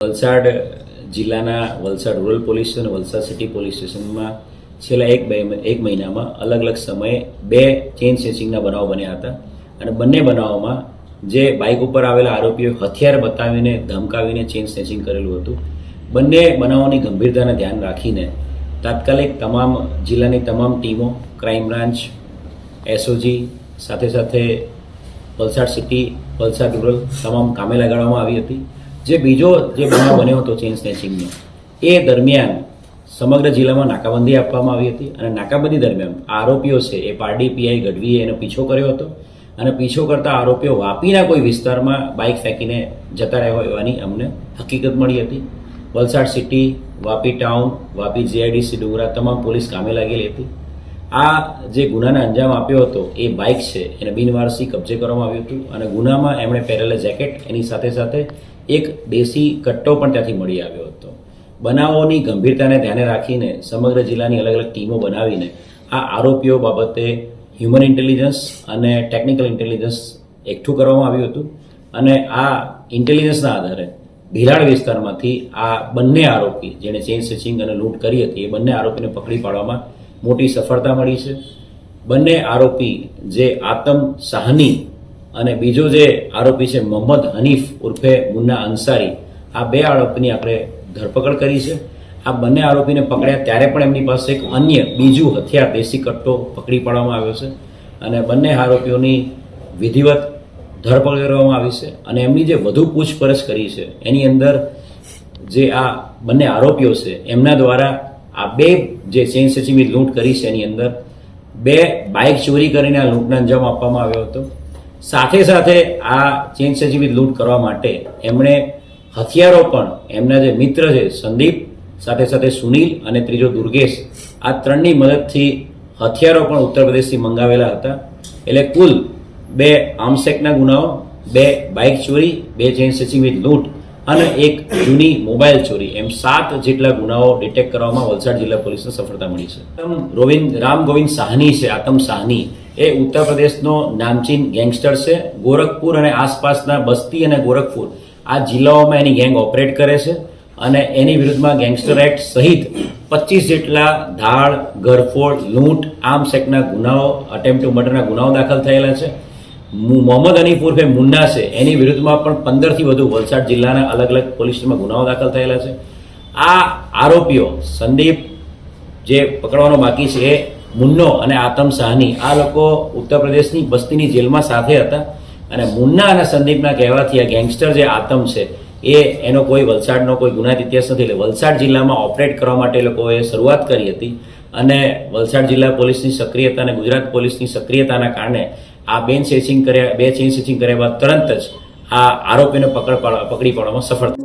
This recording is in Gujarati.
વલસાડ જિલ્લાના વલસાડ રૂરલ પોલીસ અને વલસાડ સિટી પોલીસ સ્ટેશનમાં છેલ્લા એક બે એક મહિનામાં અલગ અલગ સમયે બે ચેઇન સ્નેચિંગના બનાવો બન્યા હતા અને બંને બનાવોમાં જે બાઇક ઉપર આવેલા આરોપીઓ હથિયાર બતાવીને, ધમકાવીને ચેઇન સ્નેચિંગ કરેલું હતું. બંને બનાવોની ગંભીરતાને ધ્યાન રાખીને તાત્કાલિક તમામ જિલ્લાની તમામ ટીમો, ક્રાઇમ બ્રાન્ચ એસઓજી, સાથે સાથે વલસાડ સિટી, વલસાડ રૂરલ તમામ કામે લગાડવામાં આવી હતી. જે બીજો જે બનાવ બન્યો હતો ચેઇન સ્નેચિંગનો, એ દરમિયાન સમગ્ર જિલ્લામાં નાકાબંધી આપવામાં આવી હતી અને નાકાબંધી દરમિયાન આરોપીઓ છે એ પારડી પીઆઈ ગઢવીએ એનો પીછો કર્યો હતો અને પીછો કરતા આરોપીઓ વાપીના કોઈ વિસ્તારમાં બાઇક ફેંકીને જતા રહ્યા હોવાની અમને હકીકત મળી હતી. Valsad city, Vapi town, Vapi GIDC Dungra તમામ પોલીસ કામે લાગેલી હતી. આ જે ગુનાને અંજામ આપ્યો હતો, એ બાઇક છે. એને બિનવારસી કબજે કરવામાં આવ્યું હતું અને ગુનામાં એમણે પહેરેલા જેકેટ, એની સાથે સાથે એક દેશી કટ્ટો પણ ત્યાંથી મળી આવ્યો હતો. બનાવોની ગંભીરતાને ધ્યાને રાખીને સમગ્ર જિલ્લાની અલગ અલગ ટીમો બનાવીને આ આરોપીઓ બાબતે હ્યુમન ઇન્ટેલિજન્સ અને ટેકનિકલ ઇન્ટેલિજન્સ એકઠું કરવામાં આવ્યું હતું. અને આ ઇન્ટેલિજન્સના આધારે ભિલાડ વિસ્તારમાંથી આ બંને આરોપી, જેણે ચેઇન સ્ટિચિંગ અને લૂંટ કરી હતી, એ બંને આરોપીને પકડી પાડવામાં મોટી સફળતા મળી છે. બંને આરોપી જે આતમ સાહની અને બીજો જે આરોપી છે મોહમ્મદ હનીફ ઉર્ફે મુન્ના અંસારી, આ બે આરોપીની આપણે ધરપકડ કરી છે. આ બંને આરોપીને પકડ્યા ત્યારે પણ એમની પાસે એક અન્ય બીજું હથિયાર દેશી કટ્ટો પકડી પાડવામાં આવ્યો છે અને બંને આરોપીઓની વિધિવત ધરપકડ કરવામાં આવી છે અને એમની જે વધુ પૂછપરછ કરી છે, એની અંદર જે આ બંને આરોપીઓ છે, એમના દ્વારા આ બે જે સ્ટેચિંગની લૂંટ કરી છે એની અંદર, બે બાઇક ચોરી કરીને આ લૂંટને અંજામ આપવામાં આવ્યો હતો. સાથે સાથે આ ચેઇન સ્ટેચિંગની લૂંટ કરવા માટે એમણે હથિયારો પણ, એમના જે મિત્ર છે સંદીપ, સાથે સાથે સુનિલ અને ત્રીજો દુર્ગેશ, આ ત્રણની મદદથી હથિયારો પણ ઉત્તર પ્રદેશથી મંગાવેલા હતા. એટલે કુલ બે આર્મસેકના ગુનાઓ, બે બાઇક ચોરી, બે ચેન સ્ટેચિંગ વિથ લૂંટ અને એક જૂની મોબાઈલ ચોરી. એમ સાત જેટલા ગુનાઓ ડિટેક્ટ કરવામાં વલસાડ જિલ્લા પોલીસને સફળતા મળી છે. રોવિંદ, રામ ગોવિંદ સાહની છે, આતમ સાહની. એ ઉત્તર પ્રદેશનો નામચીન ગેંગસ્ટર છે. ગોરખપુર અને આસપાસના બસ્તી અને ગોરખપુર આ જિલ્લાઓમાં એની ગેંગ ઓપરેટ કરે છે અને એની વિરુદ્ધમાં ગેંગસ્ટર એક્ટ સહિત પચીસ જેટલા ધાડ ગરફોડ લૂંટ આર્મ સેક્ટના ગુનાઓ અટેમ્પ ટુ મર્ડરના ગુનાઓ દાખલ થયેલા છે. મોહમ્મદ હનીફ ઉર્ફે મુન્ના છે. એની વિરુદ્ધમાં પણ પંદરથી વધુ વલસાડ જિલ્લાના અલગ અલગ પોલીસમાં ગુનાઓ દાખલ થયેલા છે. આ આરોપીઓ સંદીપ જે પકડવાનો બાકી છે એ મુન્નો અને આતમ સાહની આ લોકો ઉત્તર પ્રદેશની બસ્તીની જેલમાં સાથે હતા અને મુન્ના અને સંદીપના કહેવાથી આ ગેંગસ્ટર જે આતમ છે એ એનો કોઈ વલસાડનો કોઈ ગુનાહિત ઇતિહાસ નથી. એટલે વલસાડ જિલ્લામાં ઓપરેટ કરવા માટે લોકોએ શરૂઆત કરી હતી અને વલસાડ જિલ્લા પોલીસની સક્રિયતા અને ગુજરાત પોલીસની સક્રિયતાના કારણે આ બેન સેચિંગ કર્યા બે ચેઇન સેચિંગ કર્યા બાદ તરત જ આ આરોપીને પકડ પકડી પાડવામાં સફળ